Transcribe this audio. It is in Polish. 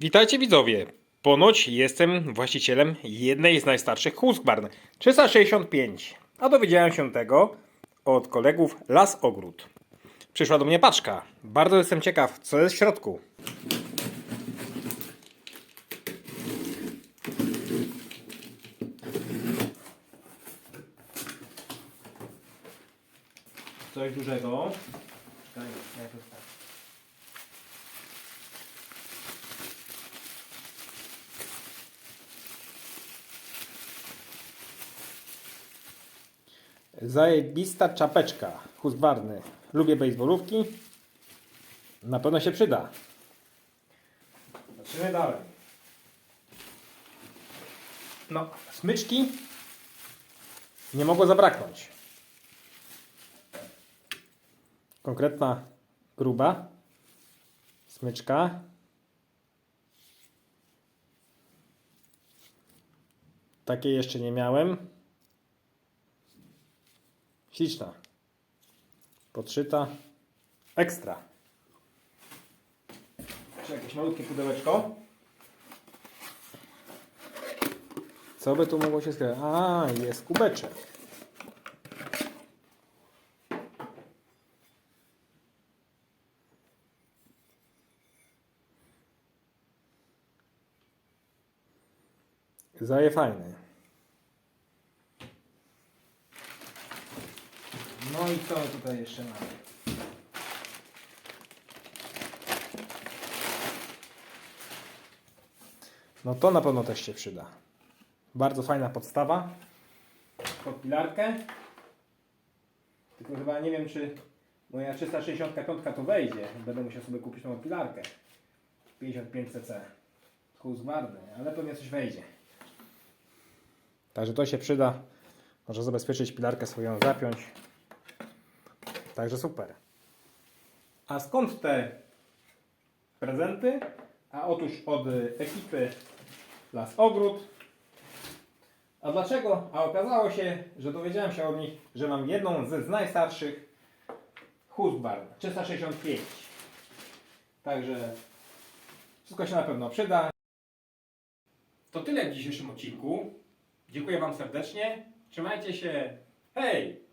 Witajcie widzowie. Ponoć jestem właścicielem jednej z najstarszych Husqvarna 365. A dowiedziałem się tego od kolegów Las Ogród. Przyszła do mnie paczka. Bardzo jestem ciekaw, co jest w środku. Coś dużego. Czekaj, najpierw tak. Zajebista czapeczka. Husqvarny. Lubię baseballówki. Na pewno się przyda. Zobaczymy dalej. No, smyczki nie mogło zabraknąć. Konkretna gruba smyczka. Takiej jeszcze nie miałem. Śliczna. Podszyta. Ekstra. Czy jakieś malutkie pudełeczko? Co by tu mogło się skrywać? A, jest kubeczek. Zaje fajny. No i co tutaj jeszcze mamy? No to na pewno też się przyda. Bardzo fajna podstawa pod pilarkę. Tylko chyba nie wiem, czy moja 365 to wejdzie. Będę musiał sobie kupić nową pilarkę. 55cc. Husqvarny, ale pewnie coś wejdzie. Także to się przyda. Może zabezpieczyć pilarkę swoją, zapiąć. Także super. A skąd te prezenty? A otóż od ekipy Las Ogród. A dlaczego? A okazało się, że dowiedziałem się od nich, że mam jedną ze z najstarszych Husqvarna 365. Także wszystko się na pewno przyda. To tyle w dzisiejszym odcinku. Dziękuję Wam serdecznie. Trzymajcie się. Hej!